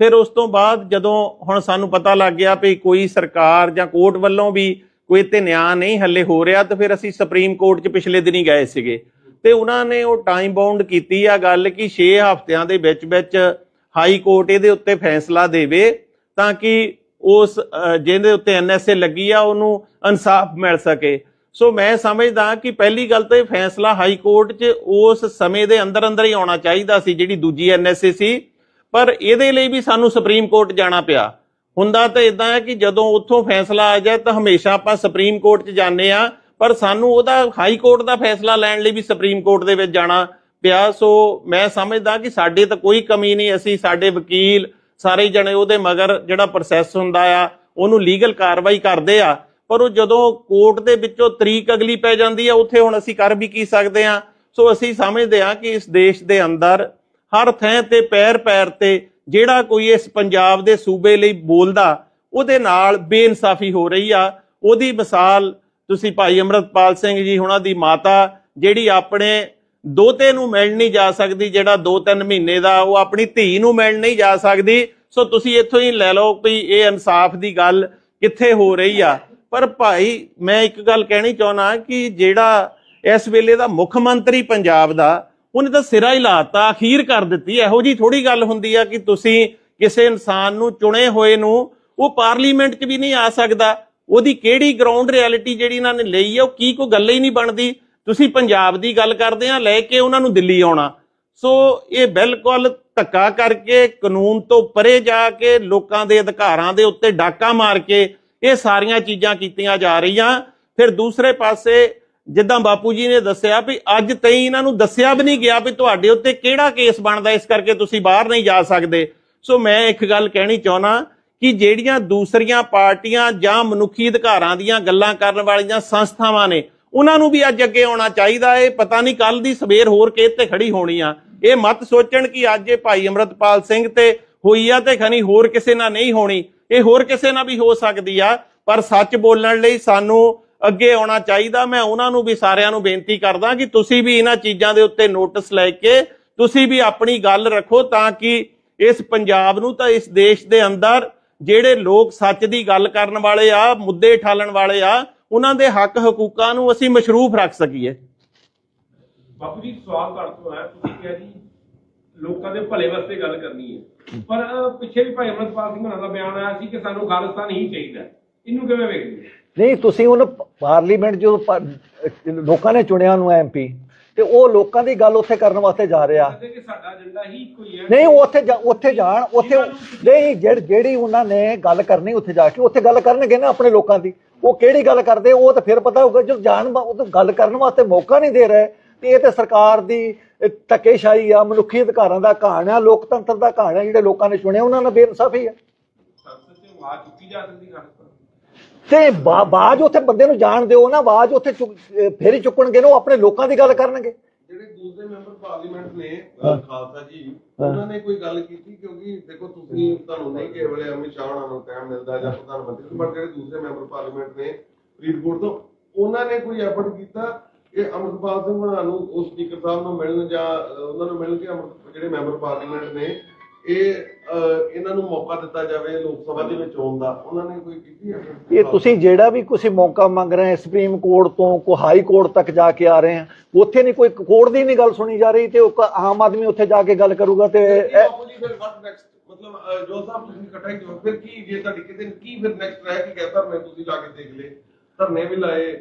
ਫਿਰ ਉਸ ਤੋਂ ਬਾਅਦ ਜਦੋਂ ਹੁਣ ਸਾਨੂੰ ਪਤਾ ਲੱਗ ਗਿਆ ਵੀ ਕੋਈ ਸਰਕਾਰ ਜਾਂ ਕੋਰਟ ਵੱਲੋਂ ਵੀ ਕੋਈ ਤੇ ਨਿਆਂ ਨਹੀਂ ਹੱਲੇ ਹੋ ਰਿਹਾ, ਤਾਂ ਫਿਰ ਅਸੀਂ ਸੁਪਰੀਮ ਕੋਰਟ 'ਚ ਪਿਛਲੇ ਦਿਨੀ ਗਏ ਸੀਗੇ। ਤੇ ਉਹਨਾਂ ਨੇ ਉਹ ਟਾਈਮ ਬਾਉਂਡ ਕੀਤੀ ਆ ਗੱਲ ਕਿ 6 ਹਫ਼ਤਿਆਂ ਦੇ ਵਿੱਚ ਵਿੱਚ ਹਾਈ ਕੋਰਟ ਇਹਦੇ ਉੱਤੇ ਫੈਸਲਾ ਦੇਵੇ ਤਾਂ ਕਿ ਉਸ ਜਿਹਦੇ ਉੱਤੇ ਐਨਐਸਏ ਲੱਗੀ ਆ, ਉਹਨੂੰ ਇਨਸਾਫ ਮਿਲ ਸਕੇ। ਸੋ ਮੈਂ ਸਮਝਦਾ ਕਿ ਪਹਿਲੀ ਗੱਲ ਤਾਂ ਇਹ ਫੈਸਲਾ ਹਾਈ ਕੋਰਟ 'ਚ ਉਸ ਸਮੇਂ ਦੇ ਅੰਦਰ ਅੰਦਰ ਹੀ ਆਉਣਾ ਚਾਹੀਦਾ ਸੀ, ਜਿਹੜੀ ਦੂਜੀ ਐਨਐਸਏ ਸੀ। ਪਰ ਇਹਦੇ ਲਈ ਵੀ ਸਾਨੂੰ ਸੁਪਰੀਮ ਕੋਰਟ ਜਾਣਾ ਪਿਆ। ਹੁੰਦਾ ਤਾਂ ਇਦਾਂ ਹੈ ਕਿ ਜਦੋਂ ਉੱਥੋਂ ਫੈਸਲਾ ਆ ਜਾਏ ਤਾਂ ਹਮੇਸ਼ਾ ਆਪਾਂ ਸੁਪਰੀਮ ਕੋਰਟ 'ਚ ਜਾਂਦੇ ਆ ਪਰ ਸਾਨੂੰ ਉਹਦਾ ਹਾਈ ਕੋਰਟ ਦਾ ਫੈਸਲਾ ਲੈਣ ਲਈ ਵੀ ਸੁਪਰੀਮ ਕੋਰਟ ਦੇ ਵਿੱਚ ਜਾਣਾ ਪਿਆ। ਸੋ ਮੈਂ ਸਮਝਦਾ ਕਿ ਸਾਡੇ ਤਾਂ ਕੋਈ ਕਮੀ ਨਹੀਂ, ਅਸੀਂ ਸਾਡੇ ਵਕੀਲ ਸਾਰੇ ਜਣੇ ਉਹਦੇ ਮਗਰ ਜਿਹੜਾ ਪ੍ਰੋਸੈਸ ਹੁੰਦਾ ਆ, ਉਹਨੂੰ ਲੀਗਲ ਕਾਰਵਾਈ ਕਰਦੇ ਆ। ਪਰ ਉਹ ਜਦੋਂ ਕੋਰਟ ਦੇ ਵਿੱਚੋਂ ਤਰੀਕ ਅਗਲੀ ਪੈ ਜਾਂਦੀ ਆ, ਉੱਥੇ ਹੁਣ ਅਸੀਂ ਕਰ ਵੀ ਕੀ ਸਕਦੇ ਆ ਸੋ ਅਸੀਂ ਸਮਝਦੇ ਆ ਕਿ ਇਸ ਦੇਸ਼ ਦੇ ਅੰਦਰ ਹਰ ਥਾਂ ਤੇ ਪੈਰ ਪੈਰ ਤੇ ਜਿਹੜਾ ਕੋਈ ਇਸ ਪੰਜਾਬ ਦੇ ਸੂਬੇ ਲਈ ਬੋਲਦਾ, ਉਹਦੇ ਨਾਲ ਬੇਇਨਸਾਫੀ ਹੋ ਰਹੀ ਆ। ਉਹਦੀ ਮਿਸਾਲ ਤੁਸੀਂ ਭਾਈ ਅਮਰਤਪਾਲ ਸਿੰਘ ਜੀ ਉਹਨਾਂ ਦੀ ਮਾਤਾ, ਜਿਹੜੀ ਆਪਣੇ ਦੋਤੇ ਨੂੰ ਮਿਲਣ ਨਹੀਂ ਜਾ ਸਕਦੀ, ਜਿਹੜਾ 2-3 ਮਹੀਨੇ ਦਾ, ਉਹ ਆਪਣੀ ਧੀ ਨੂੰ ਮਿਲਣ ਨਹੀਂ ਜਾ ਸਕਦੀ। ਸੋ ਤੁਸੀਂ ਇੱਥੋਂ ਹੀ ਲੈ ਲਓ ਵੀ ਇਹ ਇਨਸਾਫ ਦੀ ਗੱਲ ਕਿੱਥੇ ਹੋ ਰਹੀ ਆ। ਪਰ ਭਾਈ, ਮੈਂ ਇੱਕ ਗੱਲ ਕਹਿਣੀ ਚਾਹੁੰਦਾ ਕਿ ਜਿਹੜਾ ਇਸ ਵੇਲੇ ਦਾ ਮੁੱਖ ਮੰਤਰੀ ਪੰਜਾਬ ਦਾ ਉਹਨੇ ਤਾਂ ਸਿਰਾ ਹੀ ਲਾਤਾ, ਅਖੀਰ ਕਰ ਦਿੱਤੀ। ਇਹੋ ਜੀ ਥੋੜੀ ਗੱਲ ਹੁੰਦੀ ਆ ਕਿ ਤੁਸੀਂ ਕਿਸੇ ਇਨਸਾਨ ਨੂੰ ਚੁਣੇ ਹੋਏ ਨੂੰ ਉਹ ਪਾਰਲੀਮੈਂਟ 'ਚ ਵੀ ਨਹੀਂ ਆ ਸਕਦਾ। ਉਹਦੀ ਕਿਹੜੀ ਗਰਾਊਂਡ ਰਿਐਲਿਟੀ ਜਿਹੜੀ ਇਹਨਾਂ ਨੇ ਲਈ ਆ, ਉਹ ਕੀ ਕੋਈ ਗੱਲ ਹੀ ਨਹੀਂ ਬਣਦੀ। ਤੁਸੀਂ ਪੰਜਾਬ ਦੀ ਗੱਲ ਕਰਦੇ ਆ, ਲੈ ਕੇ ਉਹਨਾਂ ਨੂੰ ਦਿੱਲੀ ਆਉਣਾ। ਸੋ ਇਹ ਬਿਲਕੁਲ ਧੱਕਾ ਕਰਕੇ, ਕਾਨੂੰਨ ਤੋਂ ਪਰੇ ਜਾ ਕੇ, ਲੋਕਾਂ ਦੇ ਅਧਿਕਾਰਾਂ ਦੇ ਉੱਤੇ ਡਾਕਾ ਮਾਰ ਕੇ ਇਹ ਸਾਰੀਆਂ ਚੀਜ਼ਾਂ ਕੀਤੀਆਂ ਜਾ ਰਹੀਆਂ। ਫਿਰ ਦੂਸਰੇ ਪਾਸੇ ਜਿੱਦਾਂ ਬਾਪੂ ਜੀ ਨੇ ਦੱਸਿਆ ਵੀ ਅੱਜ ਤਾਈਂ ਇਹਨਾਂ ਨੂੰ ਦੱਸਿਆ ਵੀ ਨਹੀਂ ਗਿਆ ਵੀ ਤੁਹਾਡੇ ਉੱਤੇ ਕਿਹੜਾ ਕੇਸ ਬਣਦਾ, ਇਸ ਕਰਕੇ ਤੁਸੀਂ ਬਾਹਰ ਨਹੀਂ ਜਾ ਸਕਦੇ। ਸੋ ਮੈਂ ਇੱਕ ਗੱਲ ਕਹਿਣੀ ਚਾਹੁੰਦਾ ਕਿ ਜਿਹੜੀਆਂ ਦੂਸਰੀਆਂ ਪਾਰਟੀਆਂ ਜਾਂ ਮਨੁੱਖੀ ਅਧਿਕਾਰਾਂ ਦੀਆਂ ਗੱਲਾਂ ਕਰਨ ਵਾਲੀਆਂ ਸੰਸਥਾਵਾਂ ਨੇ, ਉਹਨਾਂ ਨੂੰ ਵੀ ਅੱਜ ਅੱਗੇ ਆਉਣਾ ਚਾਹੀਦਾ ਏ। ਪਤਾ ਨਹੀਂ ਕੱਲ ਦੀ ਸਵੇਰ ਹੋਰ ਕਿਹ ਤੇ ਖੜੀ ਹੋਣੀ ਆ। ਇਹ ਮਤ ਸੋਚਣ ਕਿ ਅੱਜ ਇਹ ਭਾਈ ਅਮਰਤਪਾਲ ਸਿੰਘ ਤੇ ਹੋਈ ਆ ਤੇ ਖਣੀ ਹੋਰ ਕਿਸੇ ਨਾਲ ਨਹੀਂ ਹੋਣੀ। ਇਹ ਹੋਰ ਕਿਸੇ ਨਾਲ ਵੀ ਹੋ ਸਕਦੀ ਆ, ਪਰ ਸੱਚ ਬੋਲਣ ਲਈ ਸਾਨੂੰ ਅੱਗੇ ਆਉਣਾ ਚਾਹੀਦਾ, ਮੈਂ ਉਹਨਾਂ ਨੂੰ ਵੀ ਸਾਰਿਆਂ ਨੂੰ ਬੇਨਤੀ ਕਰਦਾ ਕਿ ਤੁਸੀਂ ਵੀ ਇਹਨਾਂ ਚੀਜ਼ਾਂ ਦੇ ਉੱਤੇ ਨੋਟਿਸ ਲੈ ਕੇ ਤੁਸੀਂ ਵੀ ਆਪਣੀ ਗੱਲ ਰੱਖੋ ਤਾਂ ਕਿ ਇਸ ਪੰਜਾਬ ਨੂੰ ਤਾਂ ਇਸ ਦੇਸ਼ ਦੇ ਅੰਦਰ ਜਿਹੜੇ ਲੋਕ ਸੱਚ ਦੀ ਗੱਲ ਕਰਨ ਵਾਲੇ ਆ, ਮੁੱਦੇ ਠਾਲਣ ਵਾਲੇ ਆ, ਉਹਨਾਂ ਦੇ ਹੱਕ ਹਕੂਕਾਂ ਨੂੰ ਅਸੀਂ ਮਸ਼ਰੂਫ ਰੱਖ ਸਕੀਏ। ਬਾਪੂ ਜੀ, ਸਵਾਲ ਤੁਹਾਡੇ ਤੋਂ ਆਇਆ ਤੁਸੀਂ ਕਿਹਾ ਜੀ ਲੋਕਾਂ ਦੇ ਭਲੇ ਵਾਸਤੇ ਗੱਲ ਕਰਨੀ ਹੈ। ਪਰ ਪਿੱਛੇ ਵੀ ਭਾਈ ਅਮਰਪਾਲ ਸਿੰਘ ਹੋਣਾ ਦਾ ਬਿਆਨ ਆਇਆ ਸੀ ਕਿ ਸਾਨੂੰ ਖਾਲਿਸਤਾਨ ਹੀ ਚਾਹੀਦਾ ਇਹਨੂੰ ਕਿਵੇਂ ਵੇਖਦੇ ਨਹੀਂ ਤੁਸੀਂ ਉਹਨੂੰ ਪਾਰਲੀਮੈਂਟ ਜੋ ਲੋਕਾਂ ਨੇ ਚੁਣਿਆ ਉਹਨੂੰ ਐਮਪੀ ਤੇ ਉਹ ਲੋਕਾਂ ਦੀ ਗੱਲ ਉੱਥੇ ਕਰਨ ਵਾਸਤੇ ਜਾ ਰਿਹਾ। ਨਹੀਂ ਉਹ ਉੱਥੇ ਜਾ- ਉੱਥੇ ਜਾਣ ਉੱਥੇ ਨਹੀਂ ਜਿਹੜੀ ਜਿਹੜੀ ਉਹਨਾਂ ਨੇ ਗੱਲ ਕਰਨੀ ਉੱਥੇ ਜਾ ਕੇ ਉੱਥੇ ਗੱਲ ਕਰਨਗੇ ਨਾ ਆਪਣੇ ਲੋਕਾਂ ਦੀ। ਉਹ ਕਿਹੜੀ ਗੱਲ ਕਰਦੇ ਉਹ ਤਾਂ ਫਿਰ ਪਤਾ ਹੋਊਗਾ ਜਦੋਂ ਜਾਣ ਉਹ ਤਾਂ ਗੱਲ ਕਰਨ ਵਾਸਤੇ ਮੌਕਾ ਨਹੀਂ ਦੇ ਰਹੇ। ਤੇ ਇਹ ਤੇ ਸਰਕਾਰ ਦੀ ਧੱਕੇਸ਼ਾਹੀ ਆ ਮਨੁੱਖੀ ਅਧਿਕਾਰਾਂ ਦਾ ਕਹਾਣ ਆ ਲੋਕਤੰਤਰ ਦਾ ਕਹਾਣ ਆ ਜਿਹੜੇ ਲੋਕਾਂ ਨੇ ਚੁਣਿਆ ਉਹਨਾਂ ਨਾਲ ਬੇਇਨਸਾਫੀ ਆ। ਸੰਸਦ 'ਚ ਆਵਾਜ਼ ਚੁੱਕੀ ਜਾ ਸਕਦੀ ਖਾਲਿਸਤਾਨ ਤੇ ਬਾਜ ਉੱਥੇ ਬੰਦੇ ਨੂੰ ਜਾਣ ਦਿਓ ਨਾ ਆਵਾਜ਼ ਉੱਥੇ ਫੇਰ ਹੀ ਚੁੱਕਣਗੇ ਨਾ ਉਹ ਆਪਣੇ ਲੋਕਾਂ ਦੀ ਗੱਲ ਕਰਨਗੇ। ਜਿਹੜੇ ਦੂਸਰੇ ਮੈਂਬਰ ਪਾਰਲੀਮੈਂਟ ਨੇ ਅਹ, ਖਾਲਸਾ ਜੀ ਉਹਨਾਂ ਨੇ ਕੋਈ ਗੱਲ ਕੀਤੀ? ਕਿਉਂਕਿ ਦੇਖੋ ਤੁਸੀਂ ਤੁਹਾਨੂੰ ਨਹੀਂ ਕਿਸੇ ਵੇਲੇ ਅਮਿਤ ਸ਼ਾਹ ਹੋਣਾ ਨੂੰ ਟਾਈਮ ਮਿਲਦਾ ਜਾਂ ਪ੍ਰਧਾਨ ਮੰਤਰੀ ਨੂੰ, ਪਰ ਜਿਹੜੇ ਦੂਸਰੇ ਮੈਂਬਰ ਪਾਰਲੀਮੈਂਟ ਨੇ ਫਰੀਦਕੋਟ ਤੋਂ ਉਹਨਾਂ ਨੇ ਕੋਈ ਐਫਰਟ ਕੀਤਾ ਕਿ ਅਮਰਪਾਲ ਸਿੰਘ ਹੋਣਾ ਨੂੰ ਉਸ ਸਪੀਕਰ ਸਾਹਿਬ ਨੂੰ ਮਿਲਣ ਜਾਂ ਅਹ, ਉਹਨਾਂ ਨੂੰ ਮਿਲ ਕੇ ਅਮਰ ਜਿਹੜੇ ਮੈਂਬਰ ਪਾਰਲੀਮੈਂਟ ਨੇ ਇਹ ਇਹਨਾਂ ਨੂੰ ਮੌਕਾ ਦਿੱਤਾ ਜਾਵੇ ਲੋਕ ਸਭਾ ਦੇ ਵਿੱਚ ਆਉਣ ਦਾ ਉਹਨਾਂ ਨੇ ਕੋਈ ਕੀਤੀ effort? ਇਹ ਤੁਸੀਂ ਜਿਹੜਾ ਵੀ ਤੁਸੀਂ ਮੌਕਾ ਮੰਗ ਰਹੇ ਹੋ ਸੁਪਰੀਮ ਕੋਰਟ ਤੋਂ ਕੋ ਹਾਈ ਕੋਰਟ ਤੱਕ ਜਾ ਕੇ ਆ ਰਹੇ ਆ ਉੱਥੇ ਨਹੀਂ ਕੋਈ ਕੋਰਟ ਦੀ ਨਹੀਂ ਗੱਲ ਸੁਣੀ ਜਾ ਰਹੀ ਤੇ ਉਹ ਆਮ ਆਦਮੀ ਉੱਥੇ ਜਾ ਕੇ ਗੱਲ ਕਰੂਗਾ ਤੇ? ਮਤਲਬ ਜੋ ਸਾਹਿਬ ਤੁਸੀਂ ਇਕੱਠਾ ਹੀ ਫਿਰ ਕੀ ਜੇ ਤੁਹਾਡੀ ਕਿਤੇ ਕੀ ਫਿਰ ਨੈਕਸਟ ਰਹਿ ਕੀ ਗਿਆ ਧਰਨੇ ਤੁਸੀਂ ਲਾ ਕੇ ਦੇਖ ਲਏ ਧਰਨੇ ਵੀ ਲਾਏ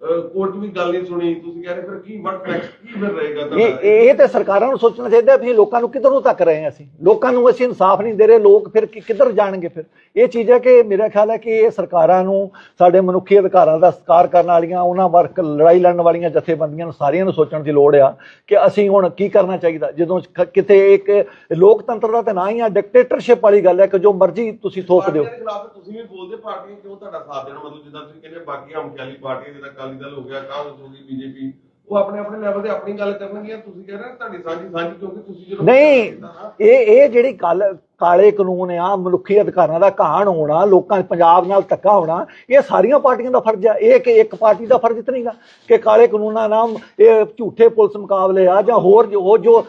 ਕੋਰਟ ਵੀ ਗੱਲ ਨਹੀਂ ਸੁਣੀ ਤੁਸੀਂ ਕਹਿ ਰਹੇ ਫਿਰ ਕੀ ਵਟ ਨੈਕਸਟ ਕੀ ਫਿਰ ਰਹੇਗਾ ਇਹ ਇਹ ਤੇ ਸਰਕਾਰਾਂ ਨੂੰ ਸੋਚਣਾ ਚਾਹੀਦਾ ਵੀ ਲੋਕਾਂ ਨੂੰ ਕਿੱਧਰ ਨੂੰ ਤੱਕ ਰਹੇ ਹਾਂ ਅਸੀਂ? ਲੋਕਾਂ ਨੂੰ ਅਸੀਂ ਇਨਸਾਫ ਨਹੀਂ ਦੇ ਰਹੇ ਲੋਕ ਫਿਰ ਕਿੱਧਰ ਜਾਣਗੇ ਫਿਰ? ਇਹ ਚੀਜ਼ ਹੈ ਕਿ ਮੇਰਾ ਖਿਆਲ ਹੈ ਕਿ ਇਹ ਸਰਕਾਰਾਂ ਨੂੰ ਸਾਡੇ ਮਨੁੱਖੀ ਅਧਿਕਾਰਾਂ ਦਾ ਸਤਿਕਾਰ ਕਰਨ ਵਾਲੀਆਂ ਉਹਨਾਂ ਵਰਕ ਲੜਾਈ ਲੜਨ ਵਾਲੀਆਂ ਜਥੇਬੰਦੀਆਂ ਨੂੰ ਸਾਰੀਆਂ ਨੂੰ ਸੋਚਣ ਦੀ ਲੋੜ ਆ ਕਿ ਅਸੀਂ ਹੁਣ ਕੀ ਕਰਨਾ ਚਾਹੀਦਾ? ਜਦੋਂ ਕਿਤੇ ਇੱਕ ਲੋਕਤੰਤਰ ਦਾ ਤਾਂ ਨਾ ਹੀ ਆ ਡਿਕਟੇਟਰਸ਼ਿਪ ਵਾਲੀ ਗੱਲ ਹੈ ਕਿ ਜੋ ਮਰਜ਼ੀ ਤੁਸੀਂ ਥੋਪ ਦਿਓ। ਤੁਸੀਂ ਵੀ ਬੋਲਦੇ ਪਾਰਟੀਆਂ ਕਿਉਂ ਤੁਹਾਡਾ ਸਾਥ ਦੇਣ? ਮਤਲਬ ਜਿੱਦਾਂ ਤੁਸੀਂ ਕਹਿੰਦੇ ਬਾਕੀ ਹਮਖਿਆਲੀ ਪਾਰਟੀਆਂ ਜਿੱਦਾਂ ਅਕਾਲੀ ਦਲ ਹੋ ਗਿਆ ਕਾਂਗਰਸ ਹੋ ਗਈ ਬੀਜੇਪੀ ਉਹ ਆਪਣੇ ਆਪਣੇ ਲੈਵਲ ਤੇ ਆਪਣੀ ਗੱਲ ਕਰਨਗੀਆਂ ਤੁਸੀਂ ਕਹਿ ਰਹੇ ਹੋ ਤੁਹਾਡੀ ਸਾਂਝੀ ਸਾਂਝੀ ਕਿਉਂਕਿ ਤੁਸੀਂ ਜਦੋਂ ਨਹੀਂ ਇਹ ਇਹ ਜਿਹੜੀ ਗੱਲ ਕਾਲੇ ਕਾਨੂੰਨ ਆ, ਮਨੁੱਖੀ ਅਧਿਕਾਰਾਂ ਦਾ ਘਾਣ ਹੋਣਾ, ਲੋਕਾਂ ਪੰਜਾਬ ਨਾਲ ਧੱਕਾ ਹੋਣਾ, ਇਹ ਸਾਰੀਆਂ ਪਾਰਟੀਆਂ ਦਾ ਫਰਜ਼ ਆ। ਇਹ ਕਿ ਇੱਕ ਪਾਰਟੀ ਦਾ ਫਰਜ਼ ਨਹੀਂਗਾ ਕਿ ਕਾਲੇ ਕਾਨੂੰਨਾਂ ਨਾਲ ਇਹ ਝੂਠੇ ਪੁਲਿਸ ਮੁਕਾਬਲੇ ਆ ਜਾਂ ਹੋਰ ਜੋ ਜੋ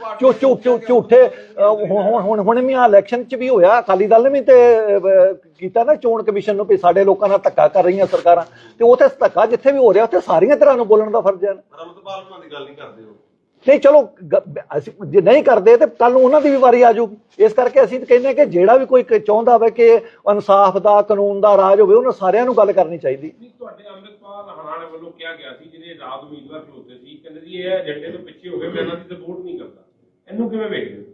ਝੂਠੇ ਹੁਣ, ਹੁਣ- ਹੁਣ ਹੁਣ ਇਲੈਕਸ਼ਨ 'ਚ ਵੀ ਹੋਇਆ, ਅਕਾਲੀ ਦਲ ਨੇ ਵੀ ਤੇ ਕੀਤਾ ਨਾ ਚੋਣ ਕਮਿਸ਼ਨ ਨੂੰ ਵੀ ਸਾਡੇ ਲੋਕਾਂ ਨਾਲ ਧੱਕਾ ਕਰ ਰਹੀਆਂ ਸਰਕਾਰਾਂ। ਤੇ ਉੱਥੇ ਧੱਕਾ ਜਿੱਥੇ ਵੀ ਹੋ ਰਿਹਾ, ਉੱਥੇ ਸਾਰੀਆਂ ਤਰ੍ਹਾਂ ਨੂੰ ਬੋਲਣ ਦਾ ਫਰਜ਼ ਹੈ ਰਮਤਪਾਲ ਉਹਨਾਂ ਦੀ ਗੱਲ ਨਹੀਂ ਕਰਦੇ ਹੋ ਨਹੀਂ, ਚਲੋ ਅਸੀਂ ਜੇ ਨਹੀਂ ਕਰਦੇ ਤੇ ਕੱਲ ਨੂੰ ਉਹਨਾਂ ਦੀ ਵੀ ਵਾਰੀ ਆ ਜਾਊਗੀ ਇਸ ਕਰਕੇ ਅਸੀਂ ਕਹਿੰਦੇ ਕਿ ਜਿਹੜਾ ਵੀ ਕੋਈ ਚਾਹੁੰਦਾ ਹੋਵੇ ਕਿ ਇਨਸਾਫ ਦਾ, ਕਾਨੂੰਨ ਦਾ ਰਾਜ ਹੋਵੇ, ਉਹਨਾਂ ਸਾਰਿਆਂ ਨੂੰ ਗੱਲ ਕਰਨੀ ਚਾਹੀਦੀ। ਤੁਹਾਡੇ ਅੰਮ੍ਰਿਤਪਾਲ ਹਰਾਣੇ ਵੱਲੋਂ ਕਿਹਾ ਗਿਆ ਸੀ, ਜਿਹੜੇ ਰਾਜ ਉਮੀਦਵਾਰ ਖਲੋਤੇ ਸੀ, ਕਹਿੰਦੇ ਜੀ ਇਹ ਏਜੰਡੇ ਤੋਂ ਪਿੱਛੇ ਹੋ ਗਏ, ਮੈਂ ਇਹਨਾਂ ਦੀ ਸਪੋਰਟ ਨਹੀਂ ਕਰਦਾ। ਇਹਨੂੰ ਕਿਵੇਂ ਵੇਖਦੇ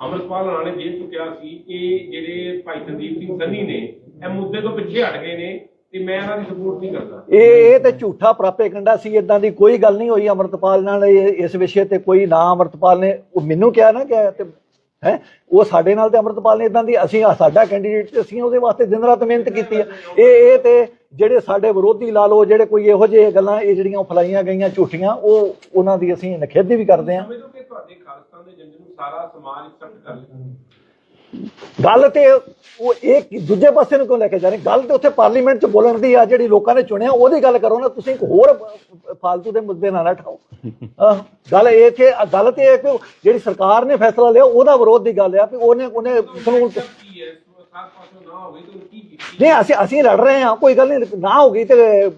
ਅੰਮ੍ਰਿਤਪਾਲ ਹਰਾਣੇ ਜੇਲ੍ਹ ਚੁੱਕਿਆ ਸੀ ਕਿ ਜਿਹੜੇ ਭਾਈ ਸੰਦੀਪ ਸਿੰਘ ਸੰਨੀ ਨੇ, ਇਹ ਮੁੱਦੇ ਤੋਂ ਪਿੱਛੇ ਹਟ ਗਏ ਨੇ ਤੇ ਮੈਂ ਇਹਨਾਂ ਦੀ ਸਪੋਰਟ ਨਹੀਂ ਕਰਦਾ। ਇਹ ਇਹ ਤੇ ਝੂਠਾ ਪ੍ਰਾਪੇਗੰਡਾ ਸੀ ਇਦਾਂ ਦੀ ਕੋਈ ਗੱਲ ਨਹੀਂ ਹੋਈ ਅਮਰਤਪਾਲ ਨਾਲ ਇਹ- ਇਸ ਵਿਸ਼ੇ ਤੇ ਕੋਈ ਨਾ ਅਮਰਤਪਾਲ ਨੇ ਉਹ ਮੈਨੂੰ ਕਿਹਾ ਨਾ ਕਿ ਤੇ ਹੈ ਉਹ ਸਾਡੇ ਨਾਲ ਤੇ ਅਮਰਤਪਾਲ ਨੇ ਇਦਾਂ ਦੀ ਅਸੀਂ ਸਾਡਾ ਕੈਂਡੀਡੇਟ ਅਸੀਂ ਉਹਦੇ ਵਾਸਤੇ ਦਿਨ ਰਾਤ ਮਿਹਨਤ ਕੀਤੀ ਹੈ ਇਹ ਇਹ ਤੇ ਜਿਹੜੇ ਸਾਡੇ ਵਿਰੋਧੀ ਲਾ ਲਓ ਜਿਹੜੇ ਕੋਈ ਇਹੋ ਜਿਹੇ ਗੱਲਾਂ ਇਹ ਜਿਹੜੀਆਂ ਫਲਾਈਆਂ ਗਈਆਂ ਝੂਠੀਆਂ ਉਹ ਉਹਨਾਂ ਦੀ ਅਸੀਂ ਨਖੇਦੀ ਵੀ ਕਰਦੇ ਹਾਂ। ਸਮਝੋ ਕਿ ਤੁਹਾਡੇ ਖਾਲਿਸਤਾਨ ਦੇ ਏਜੰਡੇ ਨੂੰ ਸਾਰਾ ਸਮਾਜ ਐਕਸੈਪਟ ਕਰ ਲਿਆ। ਗੱਲ ਤੇ ਉਹ ਇੱਕ ਦੂਜੇ ਪਾਸੇ ਨੂੰ ਕਿਉਂ ਲੈ ਕੇ ਜਾ ਰਹੇ? ਗੱਲ ਤੇ ਉੱਥੇ ਪਾਰਲੀਮੈਂਟ 'ਚ ਬੋਲਣ ਦੀ ਆ ਜਿਹੜੀ ਲੋਕਾਂ ਨੇ ਚੁਣਿਆ ਉਹਦੀ ਗੱਲ ਕਰੋ ਨਾ ਤੁਸੀਂ ਇੱਕ ਹੋਰ ਫਾਲਤੂ ਦੇ ਮੁੱਦੇ ਨਾਲ ਨਾ ਠਾਓ ਗੱਲ ਇਹ ਕਿ ਗੱਲ ਤੇ ਇਹ ਕਿ ਜਿਹੜੀ ਸਰਕਾਰ ਨੇ ਫੈਸਲਾ ਲਿਆ ਉਹਦਾ ਵਿਰੋਧ ਦੀ ਗੱਲ ਆ ਵੀ ਉਹਨੇ ਉਹਨੇ ਕਾਨੂੰਨ ਕੀ ਕੀ ਨਹੀਂ ਅਸੀਂ ਅਸੀਂ ਲੜ ਰਹੇ ਹਾਂ ਕੋਈ ਗੱਲ ਨਹੀਂ ਨਾ ਹੋ ਗਈ ਤੇ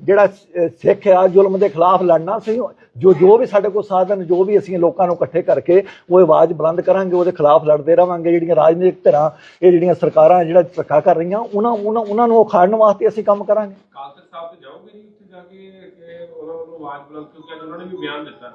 ਜਿਹੜਾ ਸਿੱਖ ਆ ਜ਼ੁਲਮ ਦੇ ਖਿਲਾਫ ਲੜਨਾ ਸਹੀ ਜੋ ਜੋ ਵੀ ਸਾਡੇ ਕੋਲ ਸਾਧਨ, ਜੋ ਵੀ ਅਸੀਂ ਲੋਕਾਂ ਨੂੰ ਇਕੱਠੇ ਕਰਕੇ ਉਹ ਆਵਾਜ਼ ਬੁਲੰਦ ਕਰਾਂਗੇ, ਉਹਦੇ ਖਿਲਾਫ ਲੜਦੇ ਰਵਾਂਗੇ ਜਿਹੜੀਆਂ ਰਾਜਨੀਤਿਕ ਧਿਰਾਂ, ਇਹ ਜਿਹੜੀਆਂ ਸਰਕਾਰਾਂ ਜਿਹੜਾ ਧੱਕਾ ਕਰ ਰਹੀਆਂ, ਉਹਨਾਂ ਉਹਨਾਂ ਉਹਨਾਂ ਨੂੰ ਉਖਾੜਨ ਵਾਸਤੇ ਅਸੀਂ ਕੰਮ ਕਰਾਂਗੇ। ਕਾਲ ਸਾਹਿਬ ਤੇ ਜਾਓਗੇ ਨਹੀਂ ਉੱਥੇ ਜਾ ਕੇ ਉਹਨਾਂ ਨੂੰ ਆਵਾਜ਼ ਬੁਲੰਦ, ਕਿਉਂਕਿ ਉਹਨਾਂ ਨੇ ਵੀ ਬਿਆਨ ਦਿੱਤਾ।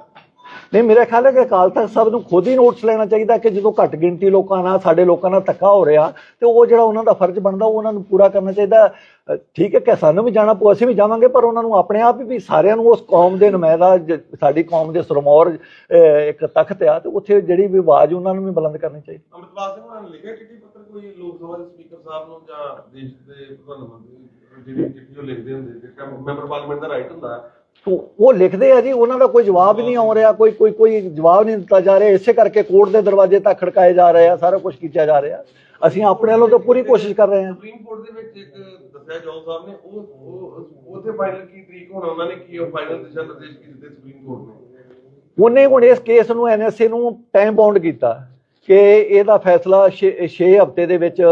ਨਹੀਂ ਮੇਰਾ ਖਿਆਲ ਹੈ ਕਿ ਅਕਾਲ ਤਖਤ ਸਾਹਿਬ ਨੂੰ ਖੁਦ ਹੀ ਨੋਟਿਸ ਲੈਣਾ ਚਾਹੀਦਾ ਕਿ ਜਦੋਂ ਘੱਟ ਗਿਣਤੀ ਲੋਕਾਂ ਨਾਲ ਸਾਡੇ ਲੋਕਾਂ ਨਾਲ ਧੱਕਾ ਹੋ ਰਿਹਾ ਤੇ ਉਹ ਜਿਹੜਾ ਉਹਨਾਂ ਦਾ ਫਰਜ਼ ਬਣਦਾ ਉਹ ਉਹਨਾਂ ਨੂੰ ਪੂਰਾ ਕਰਨਾ ਚਾਹੀਦਾ। ਅ, ਠੀਕ ਹੈ ਕਿ ਸਾਨੂੰ ਵੀ ਜਾਣਾ ਪਊ ਅਸੀਂ ਵੀ ਜਾਵਾਂਗੇ ਪਰ ਉਹਨਾਂ ਨੂੰ ਆਪਣੇ ਆਪ ਹੀ ਵੀ ਸਾਰਿਆਂ ਨੂੰ ਉਸ ਕੌਮ ਦੇ ਨੁਮਾਇੰਦਾ ਜ- ਸਾਡੀ ਕੌਮ ਦੇ ਸਰਮੌਰ ਅ, ਇੱਕ ਤਖਤ ਆ ਤੇ ਉੱਥੇ ਜਿਹੜੀ ਵੀ ਆਵਾਜ਼ ਉਹਨਾਂ ਨੂੰ ਵੀ ਬੁਲੰਦ ਕਰਨੀ ਚਾਹੀਦੀ। ਅਮਰਪਾਲ ਸਿੰਘ ਉਹਨਾਂ ਨੇ ਲਿਖਿਆ ਚਿੱਠੀ ਪੱਤਰ ਕੋਈ ਲੋਕ ਸਭਾ ਦੇ ਸਪੀਕਰ ਸਾਹਿਬ ਨੂੰ ਜਾਂ ਦੇਸ਼ ਦੇ ਪ੍ਰਧਾਨ ਮੰਤਰੀ ਜਿਹੜੀ ਚਿੱਠੀ ਉਹ ਲਿਖਦੇ ਹੁੰਦੇ ਜਿਹੜਾ ਮੈਂਬਰ ਪਾਰਲੀਮੈਂਟ ਦਾ ਰਾਈਟ ਹੁੰਦਾ ਹੈ ਤੋ ਉਹ ਲਿਖਦੇ ਆ ਜੀ ਉਹਨਾਂ ਦਾ ਕੋਈ ਜਵਾਬ ਹੀ ਨਹੀਂ ਆ ਰਿਹਾ ਕੋਈ ਕੋਈ ਕੋਈ ਜਵਾਬ ਨਹੀਂ ਦਿੱਤਾ ਜਾ ਰਿਹਾ। ਇਸੇ ਕਰਕੇ ਕੋਰਟ ਦੇ ਦਰਵਾਜ਼ੇ ਤੱਕ ਖੜਕਾਏ ਜਾ ਰਹੇ ਆ ਸਾਰਾ ਕੁਝ ਕੀਤਾ ਜਾ ਰਿਹਾ। ਅਸੀਂ ਆਪਣੇ ਵੱਲੋਂ ਤਾਂ ਪੂਰੀ ਕੋਸ਼ਿਸ਼ ਕਰ ਰਹੇ ਹਾਂ। ਸੁਪਰੀਮ ਕੋਰਟ ਦੇ ਵਿੱਚ ਇੱਕ ਦੱਸਿਆ ਜੋਨ ਸਾਹਿਬ ਨੇ ਉਹ ਉਹ ਉਹਦੇ ਫਾਈਨਲ ਕੀ ਤਰੀਕ ਹੋਣਾ ਉਹਨਾਂ ਨੇ ਕੀ ਉਹ ਫਾਈਨਲ ਦਿਸ਼ਾ ਨਿਰਦੇਸ਼ ਕੀ ਦਿੱਤੇ ਸੁਪਰੀਮ ਕੋਰਟ ਨੇ? ਉਹਨੇ ਹੁਣ ਇਸ ਕੇਸ ਨੂੰ ਐਨਐਸਏ ਨੂੰ ਟਾਈਮ ਬਾਉਂਡ ਕੀਤਾ ਕਿ ਇਹਦਾ ਫੈਸਲਾ 6 ਹਫ਼ਤੇ ਦੇ ਵਿੱਚ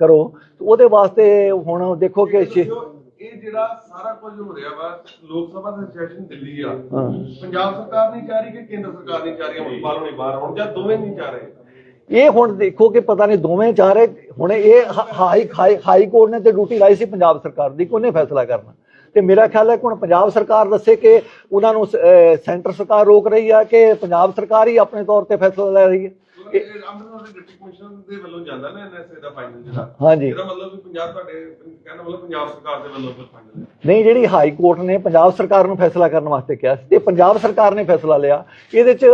ਕਰੋ। ਉਹਦੇ ਵਾਸਤੇ ਹੁਣ ਦੇਖੋ ਕਿ ਇਹ ਜਿਹੜਾ ਸਾਰਾ ਕੁਝ ਹੋ ਰਿਹਾ ਵਾ ਲੋਕ ਸਭਾ ਦਾ ਸੈਸ਼ਨ ਦਿੱਲੀ ਆ। ਪੰਜਾਬ ਸਰਕਾਰ ਨਹੀਂ ਚਾਹ ਰਹੀ ਕਿ ਕੇਂਦਰ ਸਰਕਾਰ ਨਹੀਂ ਚਾਹ ਰਹੀ ਅਮਰਪਾਲ ਹੋਣੀ ਬਾਹਰ ਆਉਣ ਜਾਂ ਦੋਵੇਂ ਨਹੀਂ ਚਾਹ ਰਹੇ? ਇਹ ਹੁਣ ਦੇਖੋ ਕਿ ਪਤਾ ਨਹੀਂ ਦੋਵੇਂ ਚਾਹ ਰਹੇ ਹੁਣ ਇਹ ਹਾਈ ਹਾਈ ਕੋਰਟ ਨੇ ਤੇ ਡਿਊਟੀ ਲਾਈ ਸੀ ਪੰਜਾਬ ਸਰਕਾਰ ਦੀ ਕਿ ਉਹਨੇ ਫੈਸਲਾ ਕਰਨਾ। ਤੇ ਮੇਰਾ ਖਿਆਲ ਹੈ ਕਿ ਹੁਣ ਪੰਜਾਬ ਸਰਕਾਰ ਦੱਸੇ ਕਿ ਉਹਨਾਂ ਨੂੰ ਸੈਂਟਰ ਸਰਕਾਰ ਰੋਕ ਰਹੀ ਆ ਕਿ ਪੰਜਾਬ ਸਰਕਾਰ ਹੀ ਆਪਣੇ ਤੌਰ ਤੇ ਫੈਸਲਾ ਲੈ ਰਹੀ ਹੈ। ਡਿਪਟੀ ਕਮਿਸ਼ਨਰ ਦੇ ਵੱਲੋਂ ਜਾਂਦਾ ਨਾ ਐਨਐਸਏ ਦਾ ਫਾਈਨਲ ਜਿਹੜਾ। ਹਾਂਜੀ। ਇਹਦਾ ਮਤਲਬ ਵੀ ਪੰਜਾਬ ਤੁਹਾਡੇ ਕਹਿਣ ਦਾ ਮਤਲਬ ਪੰਜਾਬ ਸਰਕਾਰ ਦੇ ਵੱਲੋਂ ਫਿਰ ਫਾਈਨਲ ਹੈ। ਨਹੀਂ ਜਿਹੜੀ ਹਾਈ ਕੋਰਟ ਨੇ ਪੰਜਾਬ ਸਰਕਾਰ ਨੂੰ ਫੈਸਲਾ ਕਰਨ ਵਾਸਤੇ ਕਿਹਾ ਸੀ ਤੇ ਪੰਜਾਬ ਸਰਕਾਰ ਨੇ ਫੈਸਲਾ ਲਿਆ। ਇਹਦੇ ਚ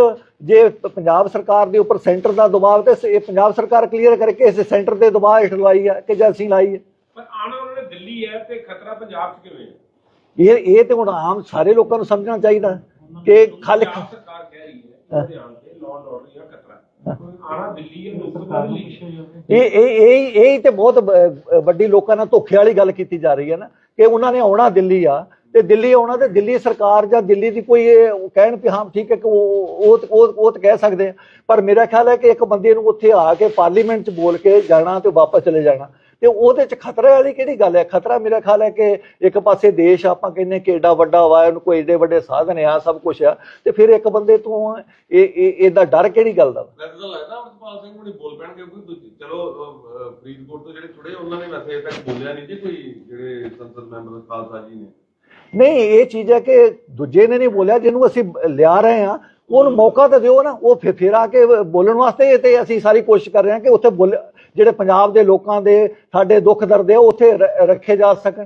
ਜੇ ਪੰਜਾਬ ਸਰਕਾਰ ਦੇ ਉੱਪਰ ਸੈਂਟਰ ਦਾ ਦਬਾਅ ਤੇ ਇਹ ਪੰਜਾਬ ਸਰਕਾਰ ਕਲੀਅਰ ਕਰਕੇ ਇਸ ਸੈਂਟਰ ਦੇ ਦਬਾਅ ਹੇਠ ਲਾਈ ਹੈ ਕਿ ਜਾਂ ਅਸੀਂ ਲਾਈ ਹੈ ਪਰ ਆਣਾ ਉਹਨਾਂ ਨੇ ਦਿੱਲੀ ਹੈ ਤੇ ਖਤਰਾ ਪੰਜਾਬ 'ਚ ਕਿਵੇਂ ਹੈ? ਇਹ ਇਹ ਤੇ ਹੁਣ ਆਮ ਸਾਰੇ ਲੋਕਾਂ ਨੂੰ ਸਮਝਣਾ ਚਾਹੀਦਾ ਕਿ ਖਾਲੀ ਸਰਕਾਰ ਕਹਿ ਰਹੀ ਹੈ ਧਿਆਨ ਤੇ ਲਾਅ ਐਂਡ ਆਰਡਰ ਜਾਂ ਖਤਰਾ ਇਹ ਇਹ ਇਹ ਤੇ ਬਹੁਤ ਵੱਡੀ ਲੋਕਾਂ ਨਾਲ ਧੋਖੇ ਵਾਲੀ ਗੱਲ ਕੀਤੀ ਜਾ ਰਹੀ ਹੈ ਨਾ ਕਿ ਉਹਨਾਂ ਨੇ ਆਉਣਾ ਦਿੱਲੀ ਆ ਤੇ ਦਿੱਲੀ ਆਉਣਾ ਤੇ ਦਿੱਲੀ ਸਰਕਾਰ ਜਾਂ ਦਿੱਲੀ ਦੀ ਕੋਈ ਕਹਿਣ ਕਿ ਹਾਂ ਠੀਕ ਹੈ ਕਿ ਉਹ ਉਹ ਉਹ ਉਹ ਤਾਂ ਕਹਿ ਸਕਦੇ ਆ। ਪਰ ਮੇਰਾ ਖਿਆਲ ਹੈ ਕਿ ਇੱਕ ਬੰਦੇ ਨੂੰ ਉੱਥੇ ਆ ਕੇ ਪਾਰਲੀਮੈਂਟ 'ਚ ਬੋਲ ਕੇ ਜਾਣਾ ਤੇ ਵਾਪਸ ਚਲੇ ਜਾਣਾ। ਤੇ ਉਹਦੇ 'ਚ ਖਤਰੇ ਵਾਲੀ ਕਿਹੜੀ ਗੱਲ ਹੈ? ਖਤਰਾ ਮੇਰਾ ਖਿਆਲ ਹੈ ਕਿ ਇੱਕ ਪਾਸੇ ਦੇਸ਼ ਆਪਾਂ ਕਹਿੰਦੇ ਕਿ ਏਡਾ ਵੱਡਾ ਵਾ ਉਹਨੂੰ ਕੋਈ ਏਡੇ ਵੱਡੇ ਸਾਧਨ ਆ ਸਭ ਕੁਝ ਆ ਤੇ ਫਿਰ ਇੱਕ ਬੰਦੇ ਤੋਂ ਇਹ ਇਹ ਇਹਦਾ ਡਰ ਕਿਹੜੀ ਗੱਲ ਦਾ ਵਾ? ਵੈਸੇ ਤਾਂ ਲੱਗਦਾ ਅਮਰਪਾਲ ਸਿੰਘ ਹੁਣੀ ਬੋਲ ਪੈਣਗੇ ਕਿਉਂਕਿ ਦੂਜੀ- ਚਲੋ ਅਹ, ਅਹ, ਫਰੀਦਕੋਟ ਤੋਂ ਜਿਹੜੇ ਛੁੜੇ ਉਹਨਾਂ ਨੇ ਵੈਸੇ ਅਜੇ ਤੱਕ ਬੋਲਿਆ ਨਹੀਂ ਜੀ ਕੋਈ ਜਿਹੜੇ ਸੰਸਦ ਮੈਂਬਰ ਖਾਲਸਾ ਜੀ ਨੇ। ਨਹੀਂ ਇਹ ਚੀਜ਼ ਹੈ ਕਿ ਦੂਜੇ ਨੇ ਨਹੀਂ ਬੋਲਿਆ ਜਿਹਨੂੰ ਅਸੀਂ ਲਿਆ ਰਹੇ ਹਾਂ ਉਹਨੂੰ ਮੌਕਾ ਤਾਂ ਦਿਓ ਨਾ, ਉਹ ਫਿਰ ਫਿਰ ਆ ਕੇ ਬੋਲਣ ਵਾਸਤੇ ਤੇ ਅਸੀਂ ਸਾਰੀ ਕੋਸ਼ਿਸ਼ ਕਰ ਰਹੇ ਹਾਂ ਕਿ ਉੱਥੇ ਬੋਲ, ਜਿਹੜੇ ਪੰਜਾਬ ਦੇ ਲੋਕਾਂ ਦੇ ਸਾਡੇ ਦੁੱਖ ਦਰਦ ਹੈ ਉਹ ਉੱਥੇ ਰ- ਰੱਖੇ ਜਾ ਸਕਣ।